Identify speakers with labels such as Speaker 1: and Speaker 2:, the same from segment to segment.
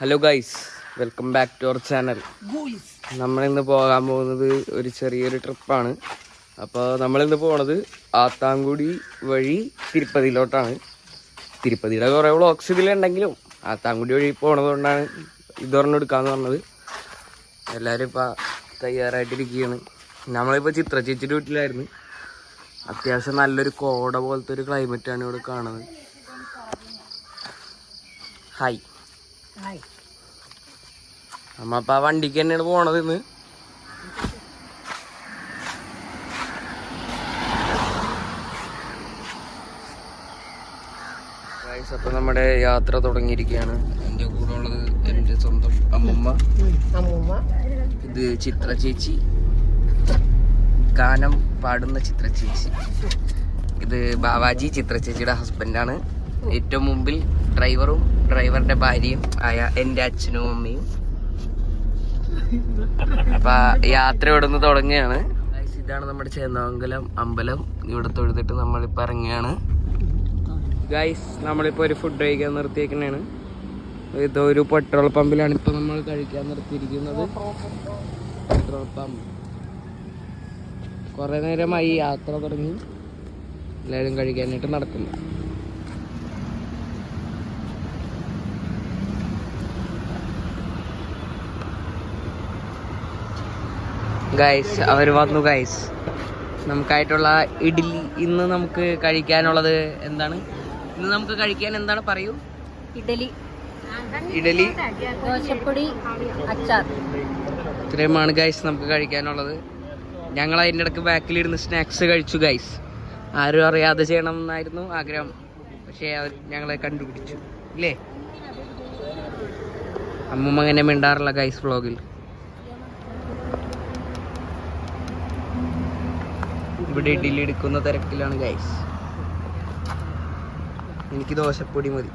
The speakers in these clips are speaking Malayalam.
Speaker 1: Hello guys welcome back to our channel നമ്മളിന്ന് പോകാൻ പോകുന്നത് ഒരു ചെറിയൊരു ട്രിപ്പാണ് അപ്പോൾ നമ്മളിന്ന് പോണത് ആത്താങ്കുടി വഴി തിരുപ്പതിയിലോട്ടാണ്. തിരുപ്പതിയുടെ കുറേ വ്ളോഗ്സ് ഇതിലുണ്ടെങ്കിലും ആത്താങ്കുടി വഴി പോണതുകൊണ്ടാണ് കൊണ്ടാണ് പറഞ്ഞെടുക്കാന്ന് പറഞ്ഞത്. എല്ലാവരും ഇപ്പോൾ തയ്യാറായിട്ടിരിക്കുകയാണ്. നമ്മളിപ്പോൾ ചിത്ര ചേച്ചിയുടെ വീട്ടിലായിരുന്നു. അത്യാവശ്യം നല്ലൊരു കോട പോലത്തെ ഒരു ക്ലൈമറ്റാണ് ഇവിടെ കാണുന്നത്. ഹായ് നമ്മ അപ്പൊ ആ വണ്ടിക്ക് തന്നെയാണ് പോണത് ഇന്ന്. അപ്പൊ നമ്മുടെ യാത്ര തുടങ്ങിയിരിക്കുകയാണ്. എന്റെ കൂടെ ഉള്ളത് എന്റെ സ്വന്തം അമ്മമ്മ.
Speaker 2: അമ്മൂമ്മ.
Speaker 1: ഇത് ചിത്ര ചേച്ചി. ഗാനം പാടുന്ന ചിത്ര ചേച്ചി. ഇത് ബാവാജി ചിത്ര ചേച്ചിയുടെ ഹസ്ബൻഡാണ് ഏറ്റവും മുമ്പിൽ ഡ്രൈവറും ഡ്രൈവറിന്റെ ഭാര്യയും ആയ എന്റെ അച്ഛനും അമ്മയും അപ്പൊ യാത്ര ഇവിടെ നിന്ന് തുടങ്ങുകയാണ്. ഇതാണ് നമ്മുടെ ചേന്നാമംഗലം അമ്പലം. ഇവിടെ തൊഴുതിട്ട് നമ്മളിപ്പോ ഇറങ്ങുകയാണ്. ഗൈസ് നമ്മളിപ്പോ ഒരു ഫുഡ് കഴിക്കാൻ നിർത്തിയേക്കണേണ്. ഇത് ഒരു പെട്രോൾ പമ്പിലാണ് ഇപ്പൊ നമ്മൾ കഴിക്കാൻ നിർത്തിയിരിക്കുന്നത്. പെട്രോൾ പമ്പ് കുറെ നേരമായി യാത്ര തുടങ്ങി. എല്ലാവരും കഴിക്കാനായിട്ട് നടക്കുന്നു. ഗൈസ് അവർ വന്നു ഗൈസ് നമുക്കായിട്ടുള്ള ഇഡ്ഡലി ഇന്ന് നമുക്ക് കഴിക്കാനുള്ളത് എന്താണ്? ഇന്ന് നമുക്ക് കഴിക്കാൻ എന്താണ് പറയൂ?
Speaker 2: ഇഡലി
Speaker 1: ഇഡലി
Speaker 2: ദോശപ്പൊടി അച്ചാർ.
Speaker 1: ഇത്രയുമാണ് ഗൈസ് നമുക്ക് കഴിക്കാനുള്ളത്. ഞങ്ങൾ അതിന്റെ ഇടയ്ക്ക് ബാക്കിലിരുന്ന് സ്നാക്സ് കഴിച്ചു ഗൈസ് ആരും അറിയാതെ ചെയ്യണം എന്നായിരുന്നു ആഗ്രഹം. പക്ഷേ അവർ ഞങ്ങളെ കണ്ടുപിടിച്ചു. ഇല്ലേ? അമ്മമ്മ അങ്ങനെ മിണ്ടാറില്ല ഗൈസ് വ്ളോഗിൽ ഇവിടെ ഇഡ്ഡലി എടുക്കുന്ന തിരക്കിലാണ് ഗൈസ് എനിക്ക് ദോശപ്പൊടി മതി.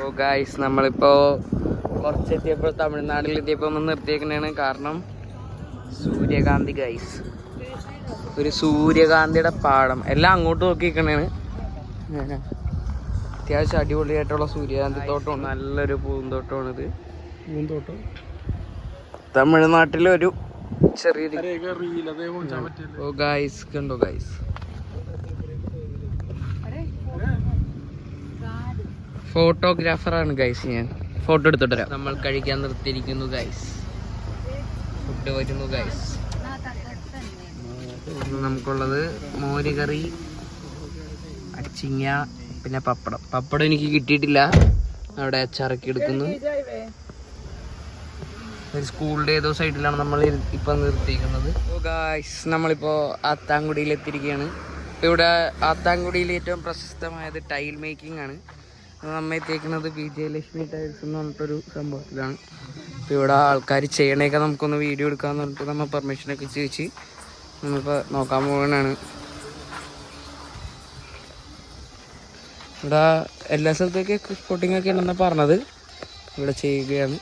Speaker 1: ഓ ഗായ്സ് നമ്മളിപ്പോ കുറച്ചെത്തിയപ്പോൾ തമിഴ്നാട്ടിൽ എത്തിയപ്പോൾ ഒന്ന് നിർത്തിയേക്കുന്നതാണ് കാരണം സൂര്യകാന്തി ഗൈസ് ഒരു സൂര്യകാന്തിയുടെ പാടം. എല്ലാം അങ്ങോട്ട് നോക്കിക്കണേണ് അത്യാവശ്യം അടിപൊളിയായിട്ടുള്ള സൂര്യകാന്തി തോട്ടമാണ് നല്ലൊരു പൂന്തോട്ടമാണിത്. പൂന്തോട്ടം. തമിഴ്നാട്ടിലൊരു ചെറിയൊരു ഓ ഗായ്സ് കണ്ടോ ഗായ്സ് ഫോട്ടോഗ്രാഫറാണ് ഗൈസ് ഞാൻ. ഫോട്ടോ എടുത്തോട്ട് വരാം. നമ്മൾ കഴിക്കാൻ നിർത്തിയിരിക്കുന്നു ഗൈസ് ഫുഡ് വരുന്നു ഗൈസ് നമുക്കുള്ളത് മോര് കറി അച്ചിങ്ങ പിന്നെ പപ്പടം. പപ്പടം എനിക്ക് കിട്ടിയിട്ടില്ല. അവിടെ അച്ചാറൊക്കെ എടുക്കുന്നു. സ്കൂൾ ഡേ സൈഡിലാണ് നമ്മൾ ഇപ്പൊ നിർത്തിയിരിക്കുന്നത്. ഗായ്സ് നമ്മളിപ്പോൾ ആത്താങ്കുടിയിൽ എത്തിയിരിക്കുകയാണ്. ഇവിടെ ആത്താങ്കുടിയിൽ ഏറ്റവും പ്രശസ്തമായത് ടൈൽ മേക്കിംഗ് ആണ്. നമ്മെ എത്തിയിരിക്കുന്നത് വിജയലക്ഷ്മി ടൈൽസ് എന്ന് പറഞ്ഞിട്ടൊരു സംഭവത്തിലാണ്. അപ്പോൾ ഇവിടെ ആൾക്കാർ ചെയ്യണേക്കെ നമുക്കൊന്ന് വീഡിയോ എടുക്കാമെന്ന് പറഞ്ഞിട്ട് നമ്മൾ പെർമിഷനൊക്കെ ചോദിച്ച് നമ്മളിപ്പോൾ നോക്കാൻ പോകുന്നതാണ് ഇവിടെ എല്ലാ സ്ഥലത്തേക്ക് ഒക്കെ ഉണ്ടെന്നാണ് പറഞ്ഞത്. ഇവിടെ ചെയ്യുകയാണ്.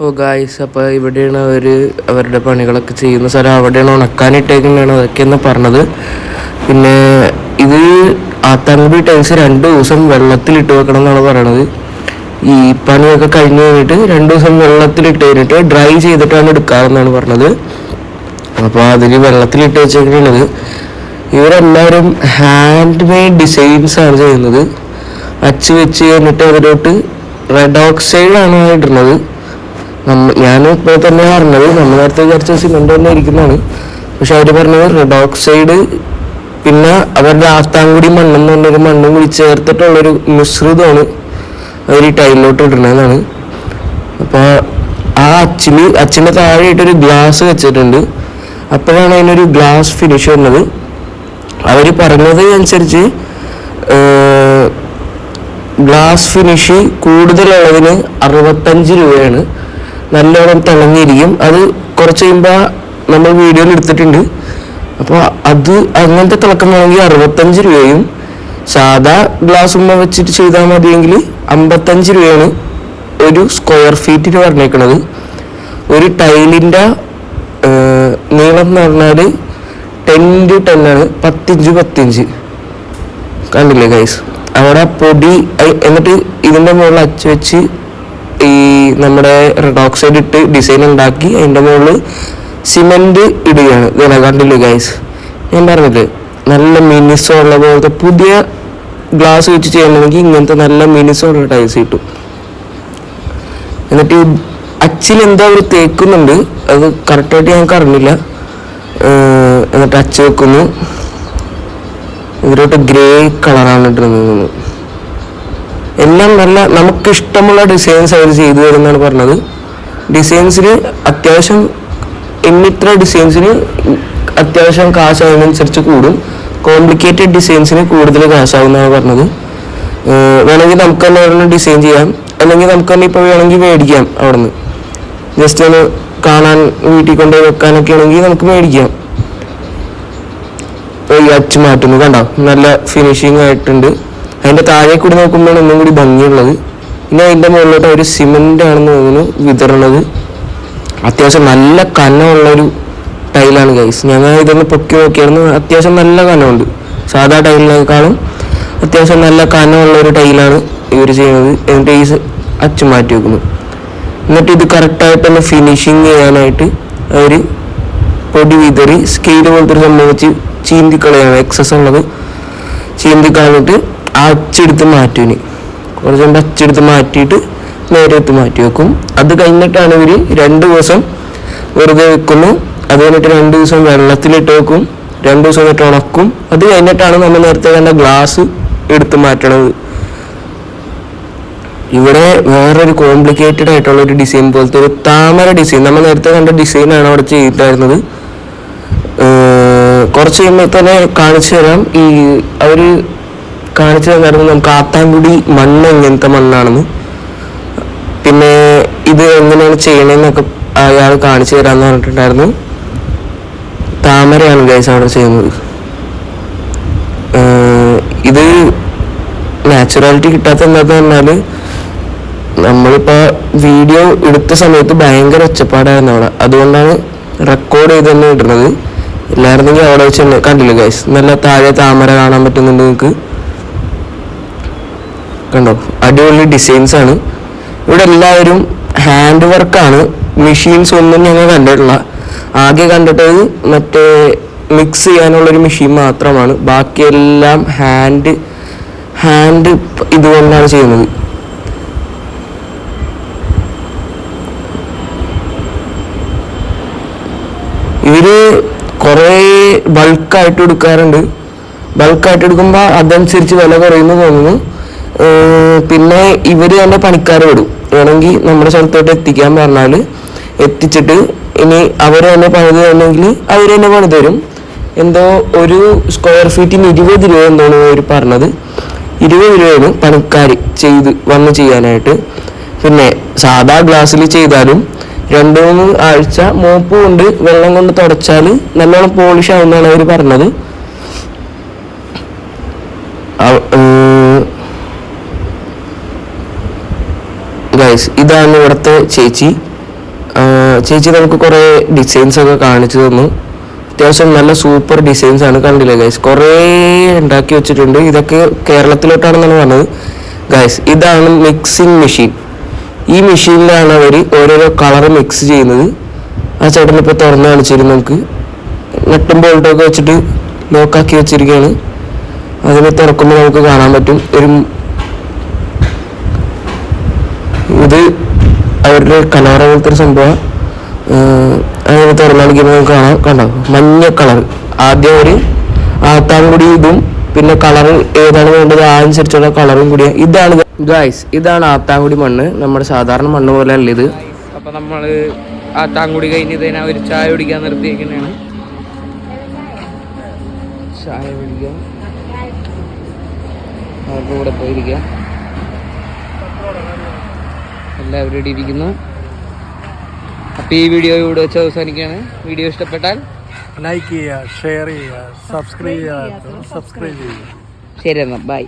Speaker 1: ഓ ഗായ്സ് അപ്പോൾ ഇവിടെയാണ് അവർ അവരുടെ പണികളൊക്കെ ചെയ്യുന്ന സ്ഥലം. അവിടെയാണ് ഉണക്കാനിട്ടേക്കുന്നതാണ് അതൊക്കെയെന്ന് പറഞ്ഞത്. പിന്നെ ഇത് ആത്താങ്കുടി ടൈൽസ് രണ്ട് ദിവസം വെള്ളത്തിലിട്ട് വെക്കണം എന്നാണ് പറയണത്. ഈ പണിയൊക്കെ കഴിഞ്ഞ് കഴിഞ്ഞിട്ട് രണ്ട് ദിവസം വെള്ളത്തിലിട്ട് കഴിഞ്ഞിട്ട് ഡ്രൈ ചെയ്തിട്ടാണ് എടുക്കാറെന്നാണ് പറഞ്ഞത്. അപ്പോൾ അതിൽ വെള്ളത്തിലിട്ട് വെച്ചേക്കുന്നത് ഇവരെല്ലാവരും ഹാൻഡ് മെയ്ഡ് ഡിസൈൻസ് ആണ് ചെയ്യുന്നത്. അച്ച് വെച്ച് കഴിഞ്ഞിട്ട് അതിലോട്ട് റെഡ് ഓക്സൈഡ് ആണ് ഇടുന്നത്. നമ്മ ഞാൻ ഇപ്പോൾ തന്നെ പറഞ്ഞത് നമ്മൾ നേരത്തെ വിചാരിച്ച സിമെന്റ് തന്നെ ഇരിക്കുന്നതാണ്. പക്ഷെ അവർ പറഞ്ഞത് റെഡ് ഓക്സൈഡ് പിന്നെ അവരുടെ ആത്താങ്കുടി മണ്ണെന്ന് പറഞ്ഞൊരു മണ്ണും കൂടി ചേർത്തിട്ടുള്ളൊരു മിശ്രിതമാണ് അവർ ഈ ടൈലിലോട്ട് ഇടുന്നതെന്നാണ്. അപ്പോൾ ആ അച്ചിൽ അച്ചിന്റെ താഴെയായിട്ടൊരു ഗ്ലാസ് വെച്ചിട്ടുണ്ട്. അപ്പോഴാണ് അതിനൊരു ഗ്ലാസ് ഫിനിഷ് വരുന്നത്. അവർ പറഞ്ഞത് അനുസരിച്ച് ഗ്ലാസ് ഫിനിഷ് കൂടുതലുള്ളതിന് അറുപത്തഞ്ച് രൂപയാണ്. നല്ലോണം തിളങ്ങിയിരിക്കും. അത് കുറച്ച് കഴിയുമ്പോൾ നമ്മൾ വീഡിയോയിൽ എടുത്തിട്ടുണ്ട്. അപ്പോൾ അത് അങ്ങനത്തെ തിളക്കം വേണമെങ്കിൽ അറുപത്തഞ്ച് രൂപയും സാധാ ഗ്ലാസ് ഉമ്മ വെച്ചിട്ട് ചെയ്താൽ മതിയെങ്കിൽ അമ്പത്തഞ്ച് രൂപയാണ് ഒരു സ്ക്വയർ ഫീറ്റിന് പറഞ്ഞേക്കുന്നത് ഒരു ടൈലിന്റെ നീളം എന്ന് പറഞ്ഞാൽ
Speaker 3: ടെൻ ടു ടെൻ ആണ് പത്തിഞ്ച് പത്തിഞ്ച്. കണ്ടില്ലേ ഗൈസ് അവിടെ പൊടി എന്നിട്ട് ഇതിന്റെ മുകളിൽ അച്ച് വെച്ച് ഈ നമ്മുടെ റെഡ് ഓക്സൈഡ് ഇട്ട് ഡിസൈൻ ഉണ്ടാക്കി അതിന്റെ മുകളിൽ സിമെന്റ് ഇടുകയാണ്. ഇതല്ല കണ്ടില്ലേ ഗൈസ് ഞാൻ പറഞ്ഞില്ലേ നല്ല മിനിസോ ഉള്ള പോലത്തെ പുതിയ ഗ്ലാസ് വെച്ച് ചെയ്യണമെങ്കിൽ ഇങ്ങനത്തെ നല്ല മിനിസോ ഉള്ള ടൈൽസ് കിട്ടും. എന്നിട്ട് അച്ചിൽ എന്താ അവർ തേക്കുന്നുണ്ട്. അത് കറക്റ്റായിട്ട് ഞങ്ങൾക്ക് അറിഞ്ഞില്ല എന്നിട്ട് അച്ച് വെക്കുന്നു. ഇതിലോട്ട് ഗ്രേ കളറാണ് ഇട്ടിരുന്നത് എല്ലാം നല്ല നമുക്ക് ഇഷ്ടമുള്ള ഡിസൈൻസ് അവർ ചെയ്തു തരുന്നതാണ് പറഞ്ഞത്. ഡിസൈൻസിന് അത്യാവശ്യം ഇന്നിത്ര ഡിസൈൻസിന് അത്യാവശ്യം കാശ് അതിനനുസരിച്ച് കൂടും. കോംപ്ലിക്കേറ്റഡ് ഡിസൈൻസിന് കൂടുതൽ കാശാവുന്നതാണ് പറഞ്ഞത്. വേണമെങ്കിൽ നമുക്ക് തന്നെ ഡിസൈൻ ചെയ്യാം. അല്ലെങ്കിൽ നമുക്ക് തന്നെ ഇപ്പോൾ വേണമെങ്കിൽ മേടിക്കാം അവിടുന്ന്. ജസ്റ്റ് ഒന്ന് കാണാൻ വീട്ടിൽ കൊണ്ടുപോയി വെക്കാനൊക്കെ ആണെങ്കിൽ നമുക്ക് മേടിക്കാം. ഈ മാറ്റുന്നു. കണ്ടോ? നല്ല ഫിനിഷിങ് ആയിട്ടുണ്ട്. അതിന്റെ താഴെ കൂടി നോക്കുമ്പോൾ ഒന്നും കൂടി ഭംഗിയുള്ളത്. പിന്നെ അതിന്റെ മുകളിലോട്ട് ഒരു സിമെന്റ് ആണെന്ന് തോന്നുന്നു വിതറണത് അത്യാവശ്യം നല്ല കനമുള്ളൊരു ടൈലാണ് ഗൈസ് ഞങ്ങൾ ഇതൊന്ന് പൊക്കി നോക്കിയായിരുന്നു. അത്യാവശ്യം നല്ല കനമുണ്ട്. സാധാ ടൈലിനേക്കാളും അത്യാവശ്യം നല്ല കനമുള്ള ഒരു ടൈലാണ് ഇവർ ചെയ്യുന്നത്. എന്നിട്ട് ഈ അച്ചു മാറ്റി വെക്കുന്നു. എന്നിട്ട് ഇത് കറക്റ്റായിട്ടൊന്ന് ഫിനിഷിങ് ചെയ്യാനായിട്ട് അവർ പൊടി വിതറി സ്കെയിൽ പോലത്തെ ഒരു സംഭവം വെച്ച് ചീന്തിക്കളയാണ് എക്സസ് ഉള്ളത്. ചീന്തിക്കളഞ്ഞിട്ട് അച്ചെടുത്ത് മാറ്റുവിന്. കുറച്ച് കൊണ്ട് അച്ചെടുത്ത് മാറ്റിയിട്ട് നേരെ എടുത്ത് മാറ്റി വെക്കും. അത് കഴിഞ്ഞിട്ടാണ് ഇവർ രണ്ട് ദിവസം വെറുതെ വെക്കുന്നു. അത് കഴിഞ്ഞിട്ട് രണ്ട് ദിവസം വെള്ളത്തിലിട്ട് വെക്കും. രണ്ട് ദിവസം എന്നിട്ട് ഉണക്കും. അത് കഴിഞ്ഞിട്ടാണ് നമ്മൾ നേരത്തെ കണ്ട ഗ്ലാസ് എടുത്ത് മാറ്റണത്. ഇവിടെ വേറൊരു കോംപ്ലിക്കേറ്റഡ് ആയിട്ടുള്ള ഒരു ഡിസൈൻ പോലത്തെ ഒരു താമര ഡിസൈൻ നമ്മൾ നേരത്തെ കണ്ട ഡിസൈൻ ആണ് അവിടെ ചെയ്തിട്ടായിരുന്നത് കുറച്ച് കഴിയുമ്പോൾ തന്നെ കാണിച്ചു തരാം. ഈ അവർ കാണിച്ചു തന്നായിരുന്നു നമുക്ക് ആത്താൻകുടി മണ്ണ് എങ്ങനത്തെ മണ്ണാണെന്ന്. പിന്നെ ഇത് എങ്ങനെയാണ് ചെയ്യണമെന്നൊക്കെ അയാൾ കാണിച്ചു തരാമെന്ന് പറഞ്ഞിട്ടുണ്ടായിരുന്നു. താമരയാണ് ഗൈസ് അവിടെ ചെയ്യുന്നത്. ഇത് നാച്ചുറാലിറ്റി കിട്ടാത്ത എന്താണെന്ന് പറഞ്ഞാൽ നമ്മളിപ്പോ വീഡിയോ എടുത്ത സമയത്ത് ഭയങ്കര ഒച്ചപ്പാടായിരുന്നു അവിടെ. അതുകൊണ്ടാണ് റെക്കോർഡ് ചെയ്ത് തന്നെ ഇടുന്നത്. ഇല്ലായിരുന്നെങ്കിൽ അവിടെ വെച്ച് തന്നെ കണ്ടില്ല ഗൈസ് നല്ല താഴെ താമര കാണാൻ പറ്റുന്നുണ്ട് നിങ്ങൾക്ക് കണ്ടോ? അടിപൊളി ഡിസൈൻസ് ആണ്. ഇവിടെ എല്ലാവരും ഹാൻഡ് വർക്കാണ് മെഷീൻസ് ഒന്നും ഞങ്ങൾ കണ്ടിട്ടില്ല. ആകെ കണ്ടിട്ടത് മറ്റേ മിക്സ് ചെയ്യാനുള്ളൊരു മെഷീൻ മാത്രമാണ്. ബാക്കിയെല്ലാം ഹാൻഡ് ഹാൻഡ് ഇതുകൊണ്ടാണ് ചെയ്യുന്നത്. ഇവർ കുറേ ബൾക്കായിട്ട് എടുക്കാറുണ്ട്. ബൾക്കായിട്ട് എടുക്കുമ്പോൾ അതനുസരിച്ച് വില കുറയുന്നു തോന്നുന്നു. പിന്നെ ഇവർ തന്നെ പണിക്കാരെ വിടും. വേണമെങ്കിൽ നമ്മുടെ സ്ഥലത്തോട്ട് എത്തിക്കാൻ പറഞ്ഞാൽ എത്തിച്ചിട്ട് ഇനി അവർ തന്നെ പണിത് തന്നെങ്കിൽ അവർ തന്നെ പണി തരും. എന്തോ ഒരു സ്ക്വയർ ഫീറ്റിന് ഇരുപത് രൂപ എന്താണ് അവർ പറഞ്ഞത്. ഇരുപത് രൂപയാണ് പണിക്കാർ ചെയ്ത് വന്ന് ചെയ്യാനായിട്ട്. പിന്നെ സാധാ ഗ്ലാസ്സിൽ ചെയ്താലും രണ്ട് മൂന്ന് ആഴ്ച മോപ്പ് കൊണ്ട് വെള്ളം കൊണ്ട് തുടച്ചാൽ നല്ലോണം പോളിഷ് ആവുമെന്നാണ് അവർ പറഞ്ഞത്. ഇതാണ് ഇവിടുത്തെ ചേച്ചി. ചേച്ചി നമുക്ക് കുറേ ഡിസൈൻസ് ഒക്കെ കാണിച്ചു തന്നു. അത്യാവശ്യം നല്ല സൂപ്പർ ഡിസൈൻസ് ആണ് കണ്ടില്ലേ ഗൈസ് കുറേ ഉണ്ടാക്കി വെച്ചിട്ടുണ്ട്. ഇതൊക്കെ കേരളത്തിലോട്ടാണെന്നാണ് പറഞ്ഞത്. ഗൈസ് ഇതാണ് മിക്സിംഗ് മെഷീൻ ഈ മെഷീനിലാണ് അവർ ഓരോരോ കളർ മിക്സ് ചെയ്യുന്നത്. ആ ചേട്ടൻ ഇപ്പോൾ തുറന്ന് കാണിച്ചിരുന്നു നമുക്ക്. നെട്ടും ബോൾട്ടൊക്കെ വെച്ചിട്ട് ലോക്കാക്കി വെച്ചിരിക്കുകയാണ്. അതിനെ തുറക്കുമ്പോൾ നമുക്ക് കാണാൻ പറ്റും. ഒരു ഇത് അവരുടെ കലാറ പോലത്തെ ഒരു സംഭവം അങ്ങനെ തുറന്നടിക്കുമ്പോൾ നമുക്ക് കാണാം. കണ്ടോ? മഞ്ഞ കളർ ആദ്യം ഒരു ആത്താൻ കൂടി ഇതും പിന്നെ കളർ ഏതാണ് വേണ്ടത്? ആ അനുസരിച്ചുള്ള കളറും കൂടിയാണ്. ഇതാണ് ഗായ്സ് ഇതാണ് ആത്താങ്കുടി മണ്ണ്. നമ്മുടെ സാധാരണ മണ്ണ് പോലെ അല്ല ഇത്.
Speaker 1: അപ്പൊ നമ്മൾ ആത്താങ്കുടി താങ്കുടി കഴിഞ്ഞ് ഇതിനെ ഒരു ചായ കുടിക്കാൻ നിർത്തിയിരിക്കുന്നതാണ് ചായ കുടിക്കാം. അവരുടെ കൂടെ പോയിരിക്കാം. എല്ലാവരും ഇവിടെ ഇരിക്കുന്നു. അപ്പൊ ഈ വീഡിയോ ഇവിടെ വെച്ച് അവസാനിക്കുകയാണ്. വീഡിയോ ഇഷ്ടപ്പെട്ടാൽ
Speaker 4: ലൈക്ക് ചെയ്യുക ഷെയർ ചെയ്യുക സബ്സ്ക്രൈബ് ചെയ്യുക സബ്സ്ക്രൈബ് ചെയ്യുക.
Speaker 1: ശരി എന്നാ ബൈ